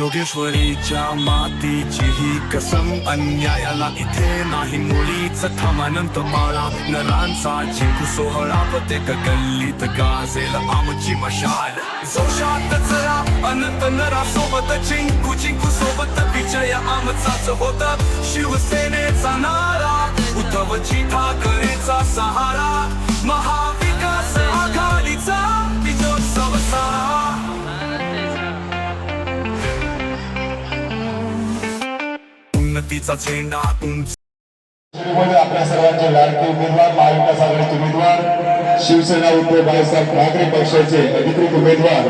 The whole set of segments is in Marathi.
जोगेश्वरीच्या मातीची ही कसम अन्यायाला इथे नाही. मुलीच थांबानंत माळा नरांचा जिंकू सोहळा प्रत्येक गल्लीत गाजेल आमची मशाल. जोशात चला अनंत नरा सोबत जिंकू जिंकू सोबत विजय आमचाच होत. शिवसेनेचा नारा उद्धवची ठाकरेचा सहारा. महाविकास आघाडीचा उन्नतीचा झेंडा आपल्या सर्वांचे लाडके उमेदवार महाविकास आघाडीचे उमेदवार शिवसेना उद्धव बाळासाहेब ठाकरे पक्षाचे अधिकृत उमेदवार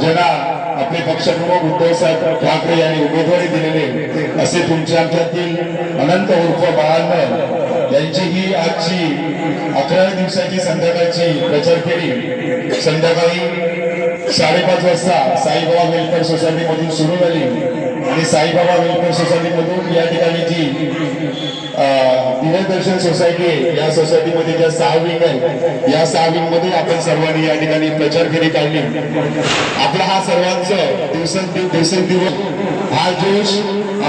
ज्यांना आपले पक्षप्रमुख उद्धवसाहेब ठाकरे यांनी उमेदवारी दिलेले असे तुमच्या आमच्यातील अनंत उर्फ बाळांना यांची ही आजची अकरा दिवसाची संध्याकाळची प्रचार फेरी. संध्याकाळी साडेपाच वाजता साईबाबा वेलफेअर सोसायटी मधून सुरू झाली. आणि साईबाबा वेलफेअर सोसायटी मधून या ठिकाणी जी दिनदर्शन सोसायटी आहे या सोसायटीमध्ये ज्या सहा विंग आहे या सहा विंगमध्ये आपण सर्वांनी या ठिकाणी प्रचार फेरी काढली. आपला हा सर्वांचं दिवसेंदिवस दिवसेंदिवस हा जोश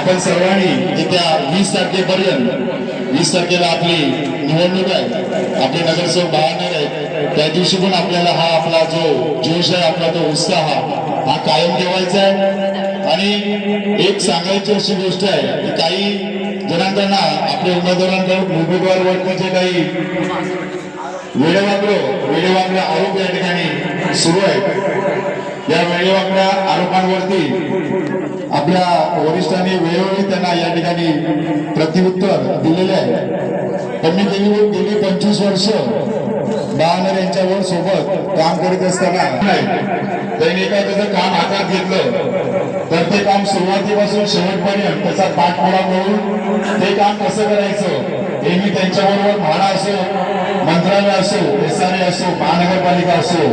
आपण सर्वांनी येत्या वीस तारखेपर्यंत वीस तारखेला आपली निवडणूक आहे आपले नगरसेवक बाहेर आहेत त्या दिवशी पण आपल्याला हा आपला जो जोश आहे आपला जो उत्साह हा कायम ठेवायचा आहे. आणि एक सांगायची अशी गोष्ट आहे की काही जणांना आपल्या उमेदवारांकडून उमेदवारावरती जे काही वेळेवाकडं वेळेवाकडे आरोप या ठिकाणी सुरू आहेत. या वेळेवाकड्या आरोपांवरती आपल्या वरिष्ठांनी वेळोवेळी त्यांना या ठिकाणी प्रत्युत्तर दिलेले आहे. पण मी गेली गेली पंचवीस वर्ष बाळनर यांच्यावर सोबत काम करीत असताना त्यांनी त्यांनी त्याचं काम हातात घेतलं. तर ते काम सुरुवातीपासून शेवटपर्यंत त्याचा पाठपुरा करून ते काम कसं करायचं हे मी त्यांच्याबरोबर म्हाडा असो मंत्रालय असो एस आर असो महानगरपालिका असो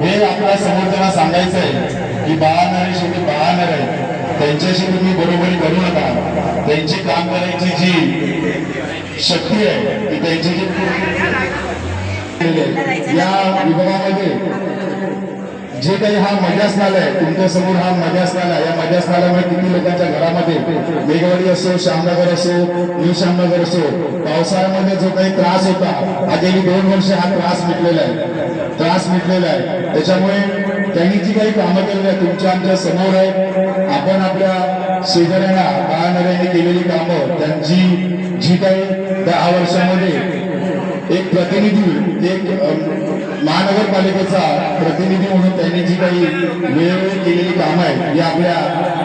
हे आपल्या समोरच्याला सांगायचं आहे की बहानर हे शेवटी बहानर आहे त्यांच्याशी तुम्ही बरोबरी करू नका. त्यांची काम करायची जी शक्ती आहे ती त्यांची जी या विभागामध्ये जे काही हा मजाच आहे तुमच्यासमोर हा मजाच आहे. या मजाच किती लोकांच्या घरामध्ये मेघवाडी असो श्यामनगर असो न्यू श्यामनगर असो पावसाळ्यामध्ये जो काही त्रास होता हा गेली दोन वर्ष हा त्रास मिटलेला आहे. त्रास मिटलेला आहे. त्याच्यामुळे त्यांनी जी काही कामं केलेली आहेत तुमच्या आमच्यासमोर आहे आपण आपल्या शेजाऱ्यांना बाळानऱ्यांनी केलेली कामं त्यांची जी काही दहा वर्षामध्ये एक प्रतिनिधी एक महानगरपालिकेचा प्रतिनिधी म्हणून त्यांनी जी काही वेळोवेळी केलेली कामं आहेत या आपल्या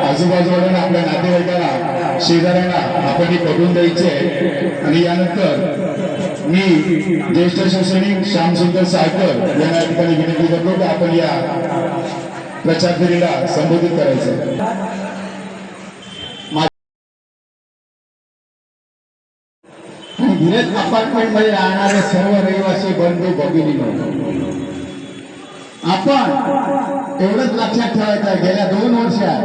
आजूबाजूवाल्यांना आपल्या नातेवाईकांना शेजाऱ्यांना आपण ही पटवून द्यायची आहे. आणि यानंतर मी ज्येष्ठ शैक्षणिक श्यामसुंदर साळकर यांना या ठिकाणी विनंती करतो की आपण या प्रचार फेरीला संबोधित करायचं धीरज अपार्टमेंटमध्ये राहणारे सर्व रहिवासी बंधू भगिनी आपण एवढंच लक्षात ठेवायचं गेल्या दोन वर्षात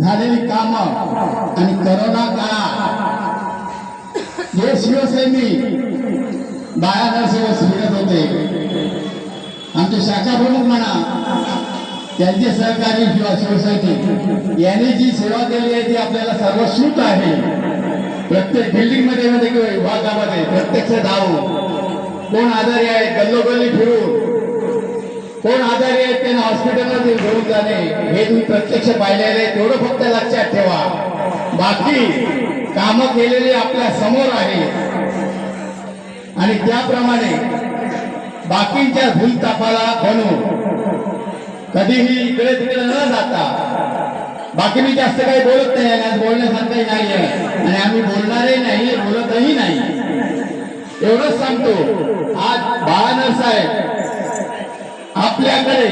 झालेली काम आणि करोना काळात जे शिवसैनिक बाया नरसेवक फिरत होते. आमचे शाखा प्रमुख म्हणा त्यांचे सहकारी किंवा शिवसैनिक यांनी जी सेवा केली आहे ती आपल्याला सर्व सूट आहे. प्रत्येक बिल्डिंगमध्ये मध्ये किंवा विभागामध्ये प्रत्यक्ष जाऊन कोण आजारी आहे गल्लोगल्ली फिरून कोण आजारी आहेत त्यांना हॉस्पिटलमध्ये घेऊन जाणे हे तुम्ही प्रत्यक्ष पाहिलेले आहे. तेवढं फक्त लक्षात ठेवा. बाकी कामं केलेली आपल्यासमोर आहे. आणि त्याप्रमाणे बाकींच्या भूलतापाला बनू. कधीही इकडे तिकडे न जाता. बाकी मी जास्त काही बोलत नाही आणि आज बोलण्यासारखंही नाही आहे आणि आम्ही बोलणारही नाही बोलतही नाही. एवढंच सांगतो. आज बाळानर साहेब आपल्याकडे.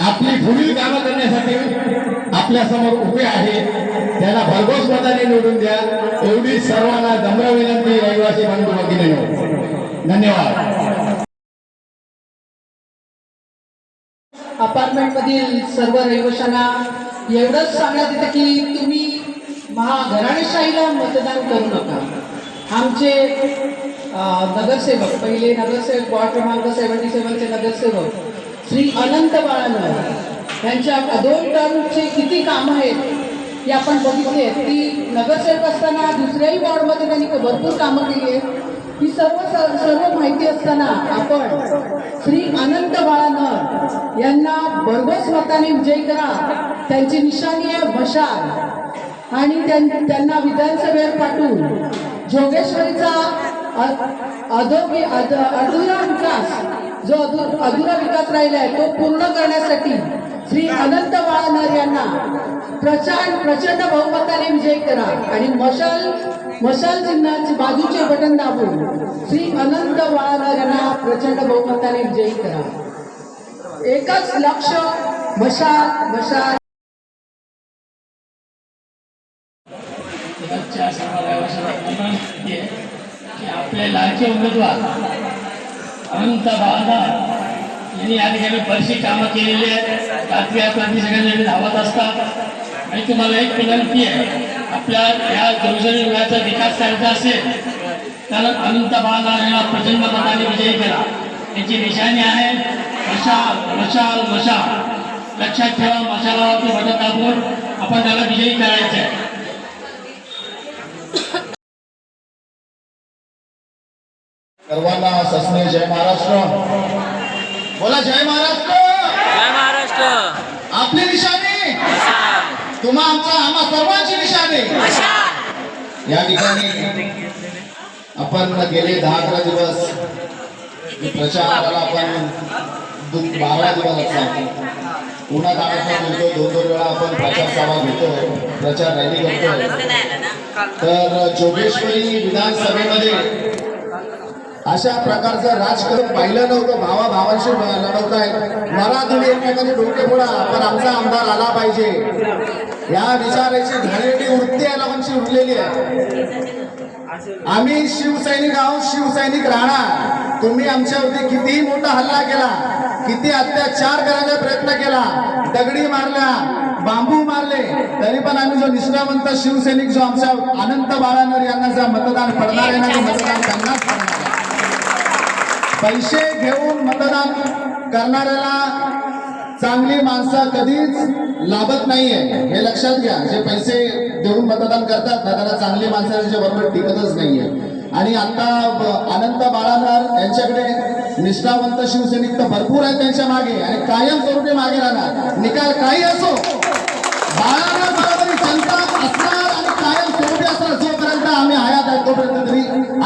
आपली पुढील कामं करण्यासाठी आपल्यासमोर उभे आहे. त्याला भरघोस मताने निवडून द्या. एवढी सर्वांना नम्र विनंती रहिवासी बंधू भगिनी धन्यवाद. अपार्टमेंट मधील सर्व रहिवाशांना एवढंच सांगण्यात येतं की तुम्ही महाघराणेशाहीला मतदान करू नका. आमचे नगरसेवक पहिले नगरसेवक वॉर्ड क्रमांक सेव्हन्टी सेव्हनचे नगरसेवक श्री अनंत बाळांवर यांच्या दोन टर्मचे किती कामं आहेत हे आपण बघितली आहेत. ती नगरसेवक असताना दुसऱ्याही वॉर्डमध्ये त्यांनी भरपूर कामं केली आहेत. ही सर्व स- सर्व माहिती असताना आपण श्री अनंत बाळानर यांना भरघोस मताने विजयी करा. त्यांची निशाणी आहे मशाल आणि त्यां- त्यांना विधानसभेवर पाठवून जोगेश्वरीचा अधो अधुरा विकास जो अधु अधुरा विकास राहिला आहे तो पूर्ण करण्यासाठी श्री अनंत बाळानर यांना प्रचंड प्रचंड बहुमताने विजय करा. आणि मशाल मशाल चिन्हाचे बाजूचे बटन दाबून श्री अनंत बाळानर यांना प्रचंड बहुमताने विजयी करा. एकच लक्ष मशाल मशाल आपले लाडके उमेदवार अनंत बाधा यांनी या ठिकाणी बरीचशी कामं केलेली आहेत. रात्री अपरात्री सगळ्यांनी धावत असतात. आणि तुम्हाला एक विनंती आहे आपल्या या दुर्जनी रुग्णाचा विकास करायचा असेल तर अनंत बाळादार प्रचंड मताने विजयी करा. त्याची निशाणी आहे मशाल मशाल मशाल. लक्षात ठेवा मशाला वाटत दाबून आपण त्याला विजयी करायचं आहे जय महाराष्ट्र. बोला जय महाराष्ट्र. जय महाराष्ट्र. आपली निशाणी. तुम्हा आमचा आम्हा सर्वांची निशाणी. या ठिकाणी आपण गेले दहा अकरा दिवस प्रचाराला आपण. बारा दिवस. उन्हात आणत बोलतो दोन दोन वेळा आपण प्रचार सभा घेतो प्रचार रॅली करतो. तर जोगेश्वरी विधानसभेमध्ये अशा प्रकारचं राजकारण पाहिलं नव्हतं. भावा भावांशी लढवताय मला तुम्ही एकमेकांचे डोके फोडा पण आमचा आमदार आला पाहिजे. या विचाराची घाणेरडी वृत्ती या लोकांची उठलेली आहे. आम्ही शिवसैनिक आहोत शिवसैनिक राहणार. तुम्ही आमच्यावरती कितीही मोठा हल्ला केला किती अत्याचार करायचा प्रयत्न केला दगडी मारल्या बांबू मारले तरी पण आम्ही जो निष्ठावंत शिवसैनिक जो आमच्या अनंत बाळानर यांना जे मतदान पडणार आहे ना मतदान त्यांनाच पैसे घेऊन मतदान करणाऱ्याला चांगली माणसं कधीच लाभत नाहीये. हे लक्षात घ्या. जे पैसे देऊन मतदान करतात ना त्याला चांगली माणसं बरोबर टिकतच नाहीये. आणि आता अनंत बाळानर यांच्याकडे निष्ठावंत शिवसैनिक तर भरपूर आहेत त्यांच्या मागे. आणि कायम स्वरूपी मागे राहणार. निकाल काही असो. बाळा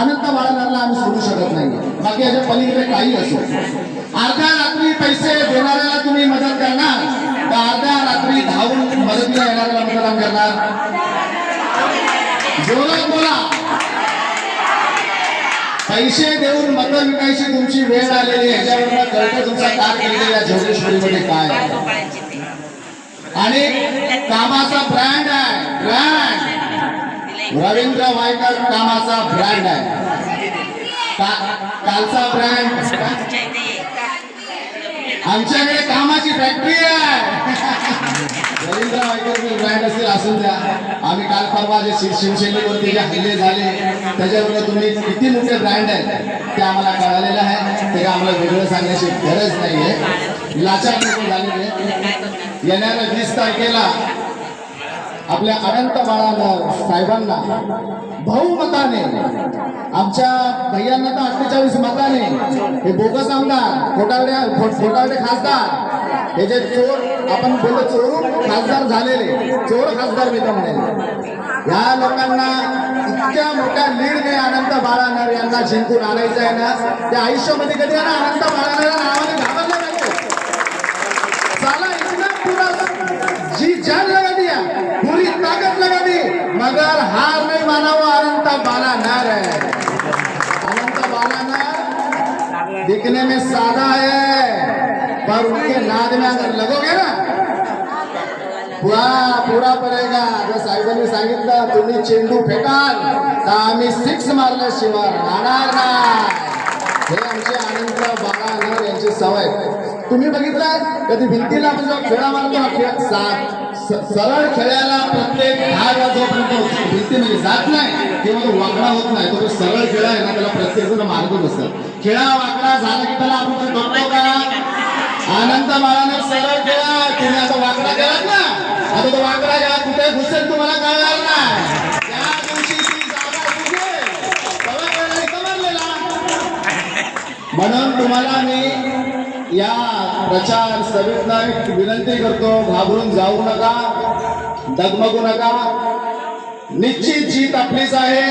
अनंत बाळानरला आम्ही सोडू शकत नाही बाकी याच्या पलीकडे काही असो. अर्ध्या रात्री पैसे देणाऱ्याला तुम्ही मदत करणार. तर अर्ध्या रात्री धावून मदतीला येणाऱ्याला मतदान करणार. जोरात बोला. पैसे देऊन मत विकायची तुमची वेळ आलेली आहे. कळत तुमचा कार केलेल्या जोगेश्वरीमध्ये काय आणि कामाचा ब्रँड आहे. ब्रँड रवींद्र वायकर कामाचा ब्रँड आहे. का- कालचा ब्रँड. आमच्याकडे कामाची फॅक्टरी आहे. रवींद्र वायकर ब्रँड असतील असून द्या. आम्ही काल परवा जे शिव शिवसेनेवरती जे हल्ले झाले त्याच्यावर तुम्ही किती मोठे ब्रँड आहेत ते आम्हाला कळालेलं आहे. ते आम्हाला वेगळं सांगण्याची गरज नाहीये. लाचार झालेली आहे. येणाऱ्या वीस तारखेला आपल्या अनंत बाळाला साहेबांना बहुमताने आमच्या भैयांना तर अठ्ठेचाळीस मताने हे बोगस आमदार खोटावडे खोटावडे खासदार हे जे चोर आपण बोलतो चोरून खासदार झालेले चोर खासदार मी तर म्हणेल या लोकांना इतक्या मोठ्या लीडने अनंत बाळानर यांना जिंकून आणायचं आहे ना त्या आयुष्यामध्ये कधी ना अनंत बाळानर नावाने उनके नाद में अगर लगोगे ना? पुरा पुरा पडेगा। जर साहेबांनी सांगितलं तुम्ही चेंडू फेकाल तर आम्ही सिक्स मारल्याशिवाय राहणार नाही. हे आमचे आनंद बाळानर यांची सवय. तुम्ही बघितलं कधी भिंतीला आपण जेव्हा खेळा मारतो ना, खेळ सरळ खेळायला प्रत्येक दहा धार भिंती म्हणजे जात नाही किंवा तो वाकडा होत नाही. तो जो सरळ खेळ आहे ना त्याला प्रत्येक जण मार्ग बसत खेळा वाकडा झाला की त्याला आपण ते का? अनंत बाळाने सरळ केला. तुम्ही आता वाकडा केलात ना? आता तो वाकडा गेला. कुठे घुसेल तुम्हाला कळणार नाही. म्हणून तुम्हाला मी या प्रचार सभेतनं विनंती करतो. घाबरून जाऊ नका. डगमगू नका. निश्चित जीत आपलीच आहे.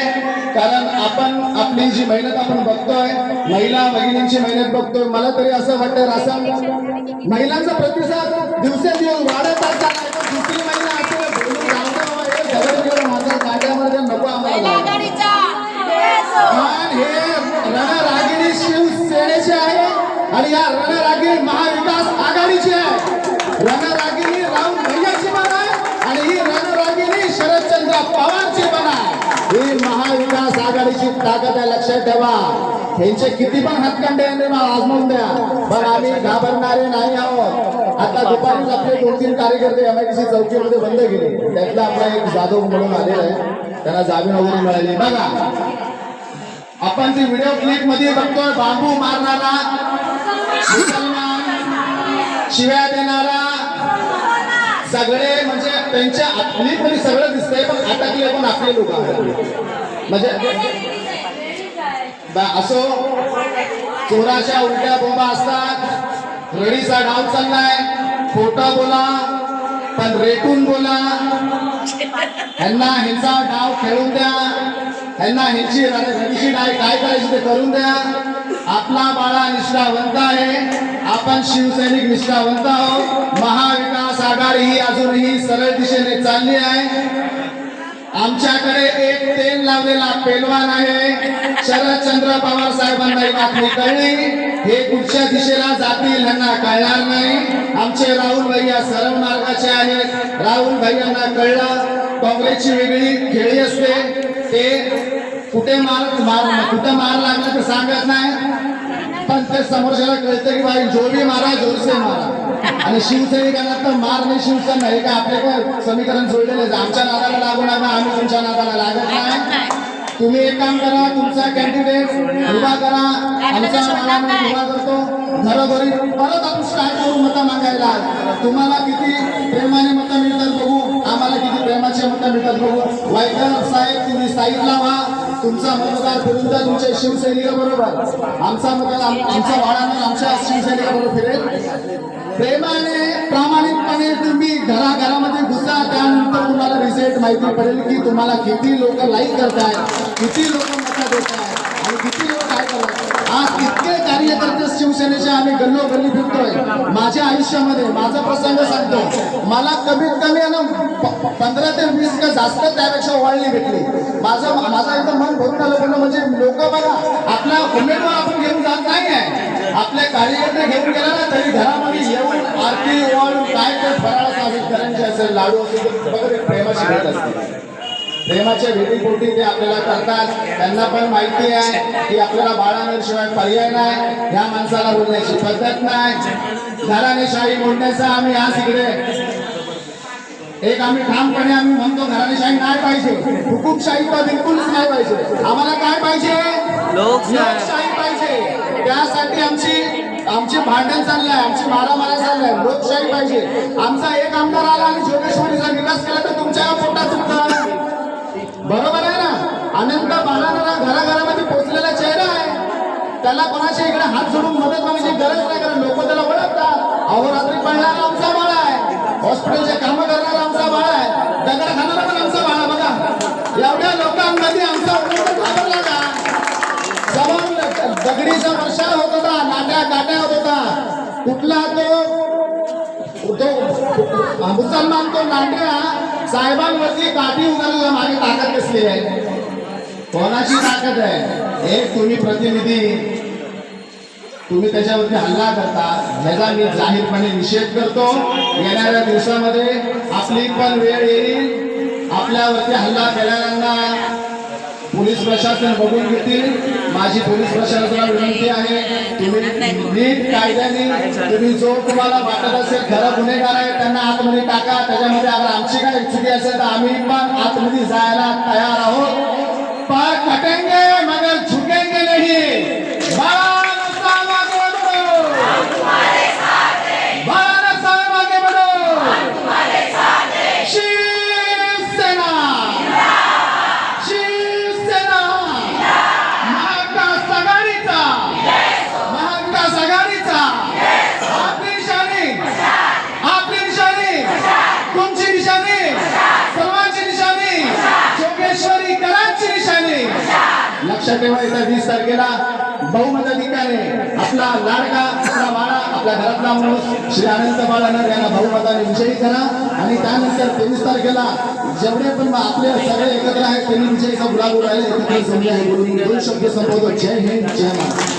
कारण आपण आपली जी मेहनत आपण बघतोय महिला भगिनींची मेहनत बघतोय मला तरी असं वाटतं रासन महिलांचा प्रतिसाद दिवसेंदिवस चाललाय तर दुसरी महिला असं माझ्या गाड्यामध्ये नको आम्हाला. हे रणरागिणी शिवसेनेचे आहे. आणि या रणरागिणी महाविकास लक्षात ठेवा त्यांचे किती पण हातखंडे यांनी द्या. पण आम्ही घाबरणारे नाही आहोत. आता दुपारीच आपले दोन तीन कार्यकर्ते एमआयडीसी चौकीमध्ये बंद केले. त्यातला आपला एक जाधव म्हणून आलेला आहे. त्यांना जामीन वगैरे मिळाली. बघा. आपण ती व्हिडिओ क्लिपमध्ये बघतोय बांबू मारणारा मुसलमान शिव्या देणारा सगळे म्हणजे त्यांच्या क्लिपमध्ये सगळं दिसतंय पण अटकले पण आपले लोक म्हणजे असो. चोराच्या उलट्या बोंबा असतात. रडीचा डाव चाललाय. खोटं बोला पण रेटून बोला. ह्यांना ह्यांचा डाव खेळून द्या. ह्यांना ह्यांची रडीची डाय काय करायची ते करून द्या. आपला बाळा निष्ठावंत आहे. आपण शिवसैनिक निष्ठावंत आहोत. महाविकास आघाडी ही अजूनही सरळ दिशेने चालली आहे. आमच्याकडे एक तेल लावलेला पेलवान आहे. शरदचंद्र पवार साहेबांना ही बातमी कळली. हे कुठच्या दिशेला जातील यांना कळणार नाही. आमचे राहुल भैया सरळ मार्गाचे आहेत. राहुल भैयांना कळलं. काँग्रेसची वेगळी खेळी असते. ते कुठे मार मार कुठे मार लागलं तर सांगत नाही. पण ते समोरच्याला कळतं की भाई जो भी मारा जोर से मारा. आणि शिवसैनिकांना तर मार नाही शिवसेना हे काय आपले काय समीकरण जोडलेले आहे. आमच्या नादाला लागू नका आम्ही तुमच्या नादाला लागत नाही. तुम्ही एक काम करा तुमचा कॅन्डिडेट उभा करा. आमचा उभा करतो. घरोघरी परत आपण स्टार्ट करू मतं मागायला? तुम्हाला किती प्रेमाने मतं मिळतात बघू. आम्हाला किती प्रेमाचे म्हणता मिळतात बघू. वायकर साहेब तुम्ही साईडला व्हा. तुमचा मतदार फिरून तुमच्या तुमच्या शिवसैनिकाबरोबर आमचा मतदार आमच्या आमचा वाढावर आमच्या शिवसैनिकाबरोबर फिरेल. प्रेमाने प्रामाणिकपणे तुम्ही घराघरामध्ये घुसा. त्यानंतर तुम्हाला रिझल्ट माहिती पडेल की तुम्हाला किती लोक लाईक करतायत किती लोक मतं देत आहेत किती काय करतात आज इतके कार्यकर्ते शिवसेनेचे आम्ही गल्लो गल्ली फिरतोय. माझ्या आयुष्यामध्ये माझा प्रसंग सांगतो. मला कमीत कमी आहे ना पंधरा ते वीस का जास्त त्यापेक्षा वळणी भेटली. माझं माझं एकदम मन भरून आलं पण म्हणजे लोक बघा आपला उमेदवार आपण घेऊन जात नाही आहे आपले कार्यकर्ते घेऊन गेला ना तरी घरामध्ये येऊन आरती ओळ काय ते फराळ साबित करायचे असेल लाडू असेल तर बघा भेट असते प्रेमाच्या भेटीपोटी ते आपल्याला करतात. त्यांना पण माहिती आहे की आपल्याला बाळांशिवाय पर्याय नाही. ह्या माणसाला बोलण्याची पद्धत नाही. घराणेशाही बोलण्याचा आम्ही आज इकडे एक आम्ही ठामपणे आम्ही म्हणतो घराणेशाही नाही पाहिजे. हुकुमशाही तर बिलकुलच नाही पाहिजे. आम्हाला काय पाहिजे? लोकशाही. लोकशाही पाहिजे. त्यासाठी आमची आमची भांडण चाललंय आमची मारामारी चाललंय. लोकशाही पाहिजे. आमचा एक आमदार आला आणि जोगेश्वरीचा घराघरामध्ये चेहरा आहे. त्याला कोणाच्या इकडे हात जोडून मदत मागण्याची गरज नाही कारण लोक त्याला ओळखतात. अहोरात्री पडणार आमचा बाळा आहे. हॉस्पिटलचे कामं करणारा आमचा बाळा आहे. दगड खाणारा पण आमचा बाळा बघा. एवढ्या लोकांमध्ये आमचा घाबरला का? दगडीचा वर्षाव होत होता नाट्या काट्या होत होता. कुठला तो? तो मुसलमान तो नाट्या साहेबांवरती काठी उघडलेला मागे ताकद कसली आहे. कोणाची ताकद आहे? एक तुम्ही प्रतिनिधी. तुम्ही त्याच्यावरती हल्ला करता. ह्याचा मी जाहीरपणे निषेध करतो येणाऱ्या दिवसामध्ये आपली पण वेळ येईल. आपल्यावरती हल्ला केलेल्यांना पोलीस प्रशासन बघून घेतील. माझी पोलीस प्रशासनाला विनंती आहे तुम्ही नीट कायद्याने तुम्ही जो तुम्हाला वाटत असेल खरं गुन्हेगार आहे त्यांना आतमध्ये टाका. त्याच्यामध्ये अगर आमची काय चुकी असेल तर आम्ही पण आतमध्ये जायला लक्षात ठेवा येत्या वीस तारखेला बहुमताधिकाने आपला लाडका आपला बाळा आपल्या घरातला माणूस श्री अनंत बाळानर यांना बहुमताने विजयी करा. आणि त्यानंतर तेवीस तारखेला जेवढे पण आपले सगळे एकत्र आहेत त्यांनी विजयीचा गुलाब उडाले एकत्र समजा हे बोलून दोन शब्द संपवतो. जय हिंद जय महाराष्ट्र.